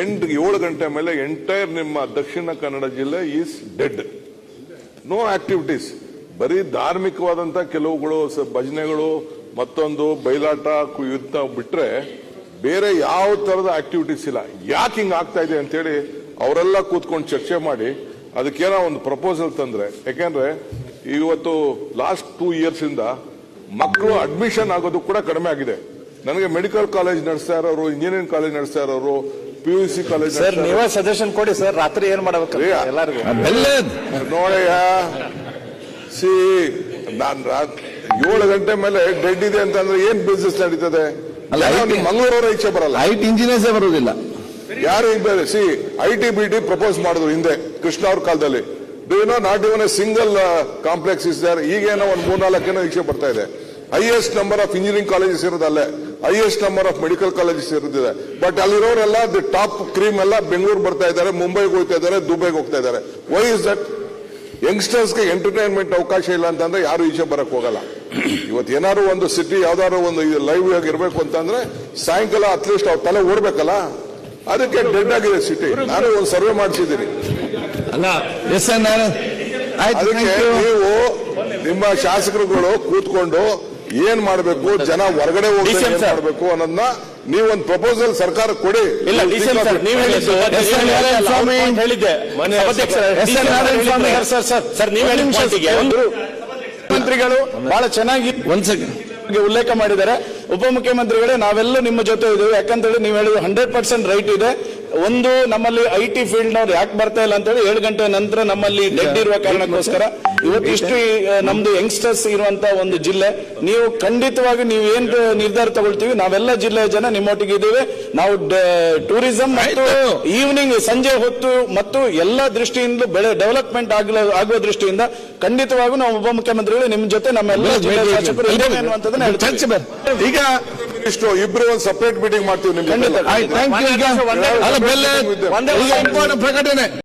ಎಂಟು ಏಳು ಗಂಟೆ ಮೇಲೆ ಎಂಟೈರ್ ನಿಮ್ಮ ದಕ್ಷಿಣ ಕನ್ನಡ ಜಿಲ್ಲೆ ಈಸ್ ಡೆಡ್ ನೋ ಆಕ್ಟಿವಿಟೀಸ್ ಬರೀ ಧಾರ್ಮಿಕವಾದಂತ ಕೆಲವುಗಳು ಭಜನೆಗಳು, ಮತ್ತೊಂದು ಬಯಲಾಟ ಯುದ್ಧ ಬಿಟ್ರೆ ಬೇರೆ ಯಾವ ತರದ ಆಕ್ಟಿವಿಟೀಸ್ ಇಲ್ಲ. ಯಾಕೆ ಹಿಂಗ್ ಆಗ್ತಾ ಇದೆ ಅಂತೇಳಿ ಅವರೆಲ್ಲ ಕೂತ್ಕೊಂಡು ಚರ್ಚೆ ಮಾಡಿ ಅದಕ್ಕೇನೋ ಒಂದು ಪ್ರಪೋಸಲ್ ತಂದ್ರೆ. ಯಾಕೆಂದ್ರೆ ಇವತ್ತು ಲಾಸ್ಟ್ ಟೂ ಇಯರ್ಸ್ ಇಂದ ಮಕ್ಕಳು ಅಡ್ಮಿಷನ್ ಆಗೋದು ಕೂಡ ಕಡಿಮೆ ಆಗಿದೆ. ನನಗೆ ಮೆಡಿಕಲ್ ಕಾಲೇಜ್ ನಡೆಸ್ತಾ ಇರೋರು ಇಂಜಿನಿಯರಿಂಗ್ ಕಾಲೇಜ್ ನಡೆಸ್ತಾ ಇರೋರು P U C college sir ನೀವೇ ಸಜೆಷನ್ ಕೊಡಿ ಸರ್ ರಾತ್ರಿ ಏನ್ ಮಾಡ್ಬೇಕು? ಎಲ್ಲರಿಗೂ. ನೋಡಯ್ಯ ಸಿ ನಾನ್ ಏಳು ಗಂಟೆ ಮೇಲೆ ಡೆಡ್ ಇದೆ ಅಂತಂದ್ರೆ ಏನ್ ಬಿಸ್ನೆಸ್ ನಡೀತದೆ? ಮಂಗಳೂರವರ ಇಚ್ಛೆ ಬರಲ್ಲ. ಐಟ್ ಇಂಜಿನಿಯರ್ಸೇ ಬರೋದಿಲ್ಲ. ಯಾರು ಬೇರೆ? C I T B T propose ಮಾಡಿದ್ರು ಹಿಂದೆ ಕೃಷ್ಣ ಅವ್ರ ಕಾಲದಲ್ಲಿ. Do you know not even a single complex is there ಈಗೇನೋ ಒಂದು ಮೂರ್ನಾಲ್ಕೇನೋ ಇಚ್ಛೆ ಬರ್ತಾ ಇದೆ. Highest number of engineering colleges ಇರೋದಲ್ಲೇ highest number of medical colleges ಇರೋದಿದೆ. But ಅಲ್ಲಿರೋರೆಲ್ಲ ದಿ ಟಾಪ್ ಕ್ರೀಮ್ ಎಲ್ಲ ಬೆಂಗಳೂರು ಬರ್ತಾ ಇದ್ದಾರೆ ಮುಂಬೈಗೆ ಹೋಗ್ತಾ ಇದ್ದಾರೆ ದುಬೈಗೆ ಹೋಗ್ತಾ ಇದ್ದಾರೆ. ವೈ ಇಸ್ ದಟ್ ಯಂಗ್ಸ್ಟರ್ಸ್ಗೆ ಎಂಟರ್ಟೈನ್ಮೆಂಟ್ ಅವಕಾಶ ಇಲ್ಲ ಅಂತಂದ್ರೆ ಯಾರು ಈಚೆ ಬರಕ್ ಹೋಗಲ್ಲ. ಇವತ್ತು ಏನಾದ್ರು ಒಂದು ಸಿಟಿ ಯಾವ್ದಾದ್ರು ಒಂದು ಲೈವ್ ಆಗಿ ಇರಬೇಕು ಅಂತಂದ್ರೆ ಸಾಯಂಕಾಲ ಅಟ್ಲೀಸ್ಟ್ ಅವ್ರ ತಲೆ ಓಡ್ಬೇಕಲ್ಲ. ಅದಕ್ಕೆ ಡೆಡ್ ಆಗಿದೆ ಸಿಟಿ ನಾನು ಒಂದು ಸರ್ವೆ ಮಾಡಿಸಿದ್ದೀನಿ. ಅದಕ್ಕೆ ನೀವು ನಿಮ್ಮ ಶಾಸಕರುಗಳು ಕೂತ್ಕೊಂಡು ಏನ್ ಮಾಡಬೇಕು? ಜನ ಹೊರಗಡೆ ಹೋಗಿ. ಮಾಡಬೇಕು ಅನ್ನೋದನ್ನ ನೀವೊಂದು ಪ್ರಪೋಸಲ್ ಸರ್ಕಾರ ಕೊಡಿ. ಇಲ್ಲ ಹೇಳಿದ್ದು. ಮಂತ್ರಿಗಳು ಬಹಳ ಚೆನ್ನಾಗಿ ಉಲ್ಲೇಖ ಮಾಡಿದ್ದಾರೆ. ಉಪಮುಖ್ಯಮಂತ್ರಿಗಳೇ ನಾವೆಲ್ಲ ನಿಮ್ಮ ಜೊತೆ ಇದ್ದೀವಿ. ಯಾಕಂತೇಳಿ ನೀವು ಹೇಳಿದ್ರು ಹಂಡ್ರೆಡ್ ಪರ್ಸೆಂಟ್ ರೈಟ್ ಇದೆ. ಒಂದು ನಮ್ಮಲ್ಲಿ ಐ ಟಿ ಫೀಲ್ಡ್ ನವ್ರು ಯಾಕೆ ಬರ್ತಾ ಇಲ್ಲ ಅಂತೇಳಿ ಏಳು ಗಂಟೆ ನಂತರ ನಮ್ಮಲ್ಲಿ ಡೆಡ್ ಇರುವ ಕಾರಣಕ್ಕೋಸ್ಕರ ಇವತ್ತು ಇಷ್ಟು ಈ, ನಮ್ದು ಯಂಗ್ಸ್ಟರ್ಸ್ ಇರುವಂತ ಒಂದು ಜಿಲ್ಲೆ ನೀವು ಖಂಡಿತವಾಗಿ ನೀವು ಏನ್ ನಿರ್ಧಾರ ತಗೊಳ್ತೀವಿ ನಾವೆಲ್ಲ ಜಿಲ್ಲೆಯ ಜನ ನಿಮ್ಮೊಟ್ಟಿಗೆ ಇದ್ದೇವೆ. ನಾವು ಟೂರಿಸಂ ಮತ್ತು. ಈವ್ನಿಂಗ್ ಸಂಜೆ ಹೊತ್ತು ಮತ್ತು ಎಲ್ಲ ದೃಷ್ಟಿಯಿಂದ ಬೆಳೆ ಡೆವಲಪ್ಮೆಂಟ್ ಆಗಲ ಆಗುವ ದೃಷ್ಟಿಯಿಂದ ಖಂಡಿತವಾಗೂ ನಾವು ಉಪಮುಖ್ಯಮಂತ್ರಿಗಳು ನಿಮ್ಮ ಜೊತೆ ನಮ್ಮೆಲ್ಲ ಜಿಲ್ಲೆಯ ಶಾಸಕರು ಇದ್ದೇವೆ ಅನ್ನುವಂಥದ್ದನ್ನ ಹೇಳ್ತೀವಿ. ಈಗ ಇಷ್ಟು ಇಬ್ರು ಒಂದು ಸಪರೇಟ್ ಮೀಟಿಂಗ್ ಮಾಡ್ತೀವಿ ನಿಮ್ಗೆ. ಖಂಡಿತ. ಆಯ್ತು ಥ್ಯಾಂಕ್ ಯು ಈಗ. ಅಲ್ಲ ಬೆಲ್ಲ ಈಗ ಪ್ರಕಟಣೆ.